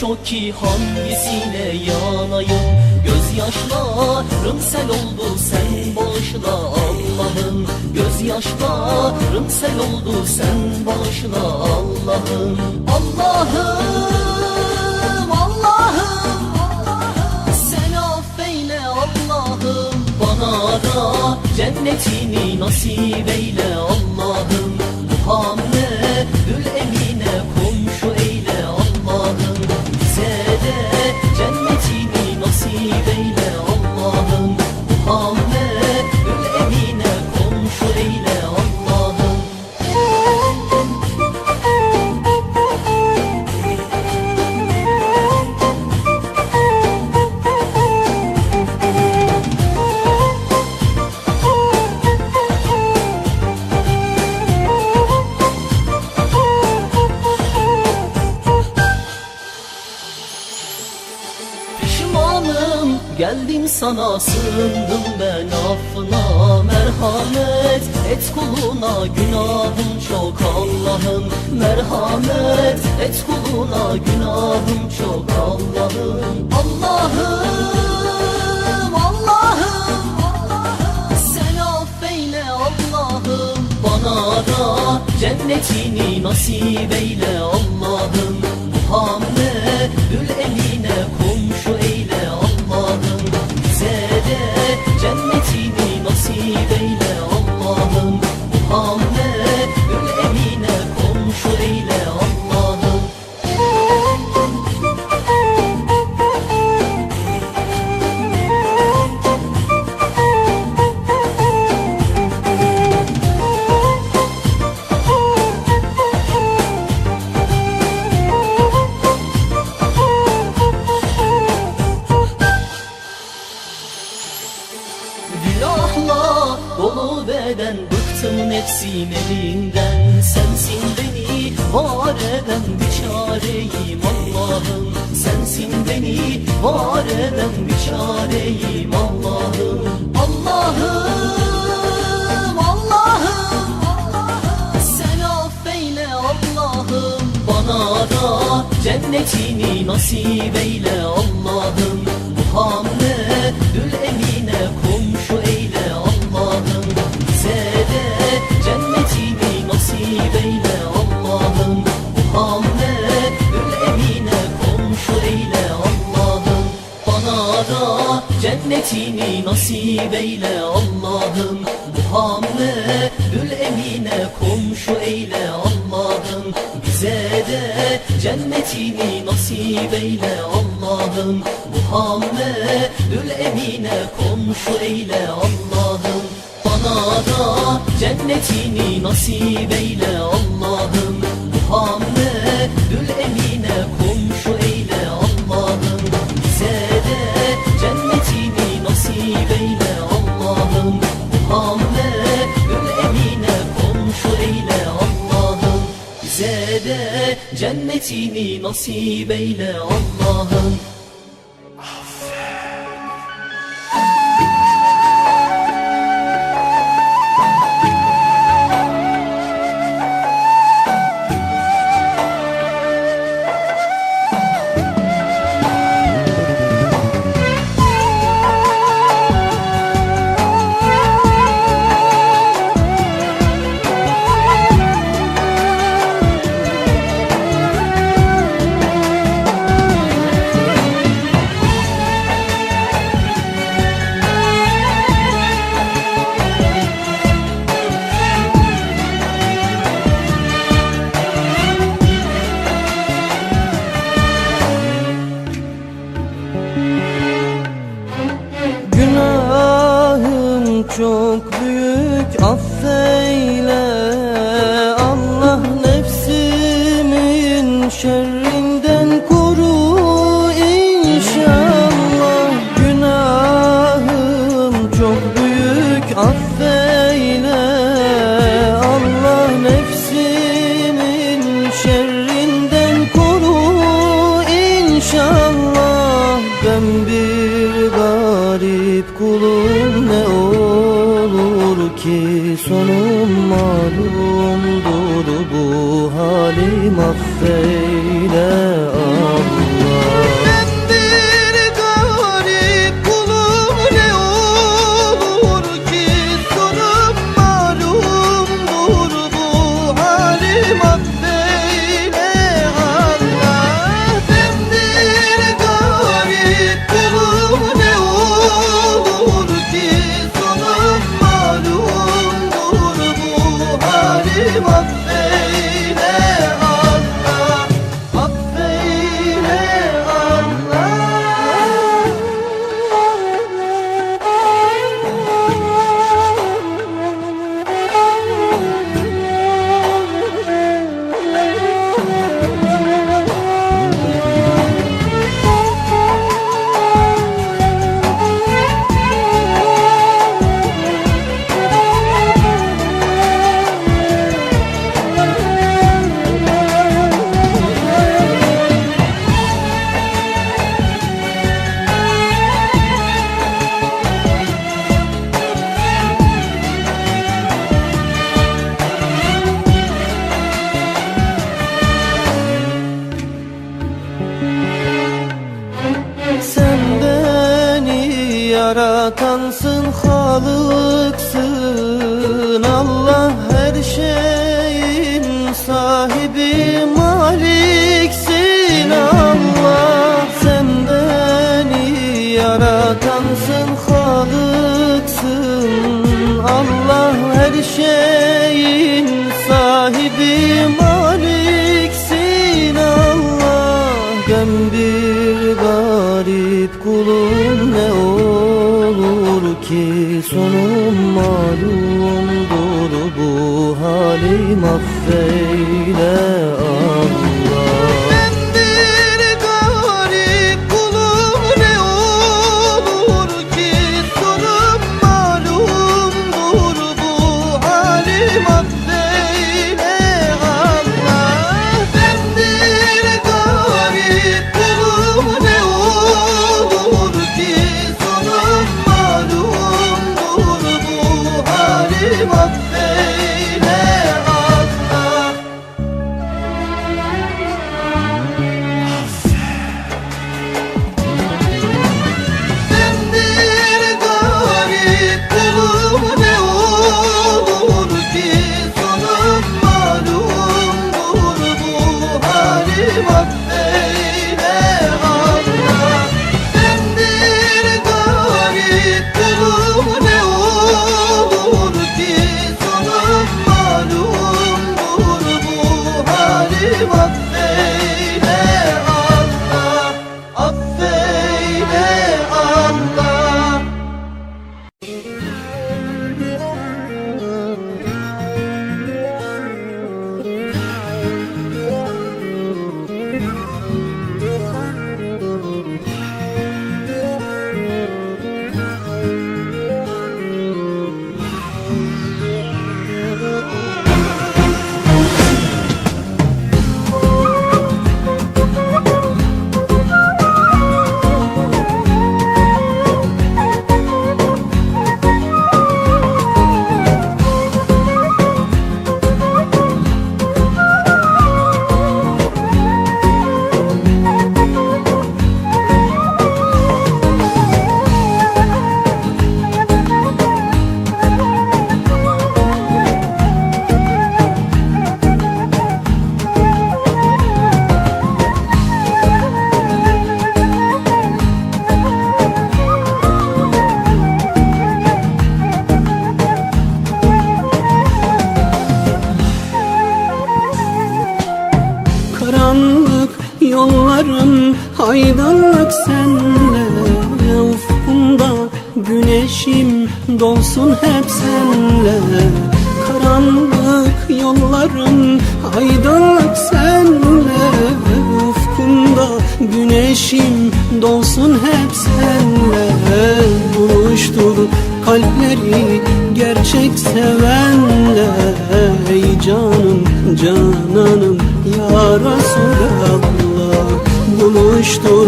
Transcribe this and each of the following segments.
çok ki hangisine yanayım? Gözyaşlarım sel oldu sen bağışla Allah'ım. Gözyaşlarım sel oldu sen bağışla Allah'ım Allah'ım Allah'ım. Sen affeyle Allah'ım. Bana da cennetini nasip eyle Allah'ım Pişmanım geldim sana sığındım ben affına Merhamet. Et kuluna günahım çok Allah'ım Merhamet. Et kuluna günahım çok Allah'ım Allah'ım Allah'ım. Sen affeyle Allah'ım Bana da cennetini nasip eyle Allah'ım cennetini nasip eyle Allah'ım. Muhammedül Emine komşu eyle Allah'ım. Bize de cennetini nasip eyle Allah'ım. Muhammedül Emine komşu eyle Allah'ım. Bana da cennetini nasip eyle Allah'ım. Muhammedül Emine komşu eyle Allah'ım cennetini nasip eyle Allah'ım. Muhammedül Emine komşu eyle Allah'ım. Bana da cennetini nasip eyle Allah'ım. Muhammedül cennetini nasip eyle Allah'ım sonum malumdur bu halim affeyle yaratansın halıksın. Allah her şeyin sahibi maliksin. Allah senden iyi yaratansın halıksın. Allah her şeyin sahibi maliksin ki sonum malumdur bu halim affeyle aydınlık senle Ufkumda güneşim dolsun hep senle. Karanlık yollarım aydınlık senle. Ufkumda güneşim dolsun hep senle. Buluştur kalpleri gerçek sevenle. Ey canım cananım ya Resulallah. Buluştur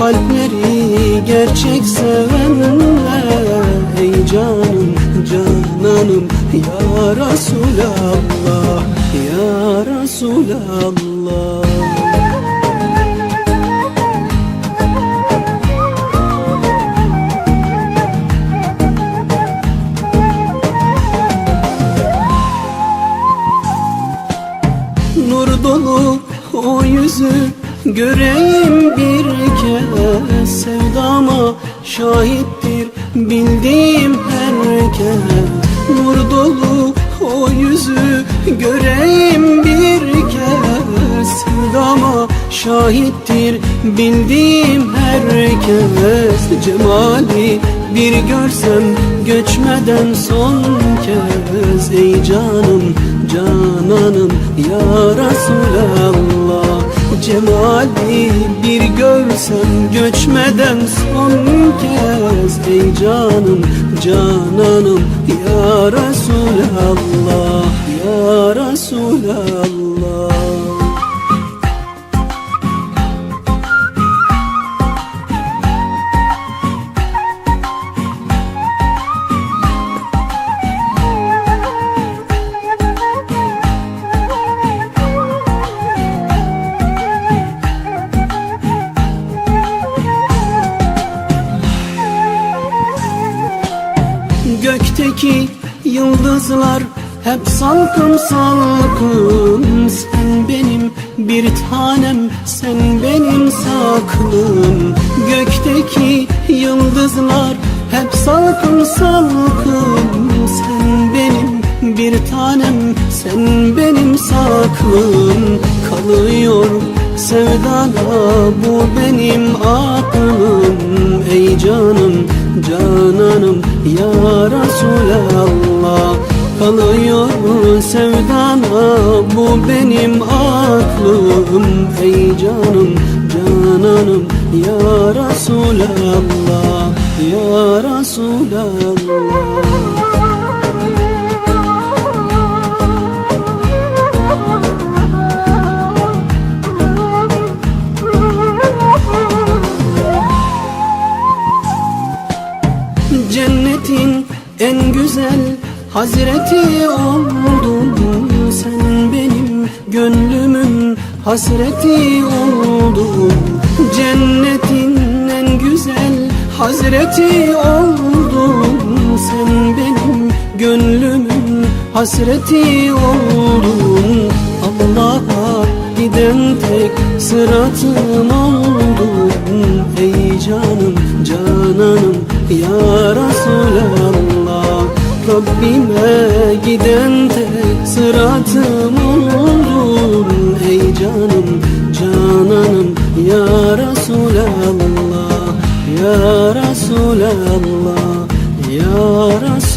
kalpleri gerçek sevenle Ey canım cananım ya Resulallah Ya Resulallah. Nur dolu o yüzü göreyim bir kez Sevdama şahittir. Bildiğim herkes Nur dolu o yüzü göreyim bir kez Sevdama şahittir. Bildiğim herkes Cemali bir görsem göçmeden son kez. Ey canım cananım ya Resulallah Cemali bir görsem göçmeden son kez. Ey canım cananım ya Resulallah Ya Resulallah hep salkım Sen benim bir tanem sen benim saklım Gökteki yıldızlar hep salkım salkım Sen benim bir tanem sen benim saklım Kalıyor sevdada bu benim aklım. Ey canım cananım ya Resulallah sevdana bu benim aklım. Ey canım cananım ya Resulallah Ya Resulallah. Cennetin en güzel hazreti oldun Sen benim gönlümün? Hasreti oldun Cennetin en güzel. Hazreti oldun Sen benim gönlümün? Hasreti oldun Allah'a giden tek sıratım oldun. Ey canım cananım ya Resulallah Rabbime giden tek sıratım olur. Ey canım cananım ya Resulallah Ya Resulallah Ya Resulallah.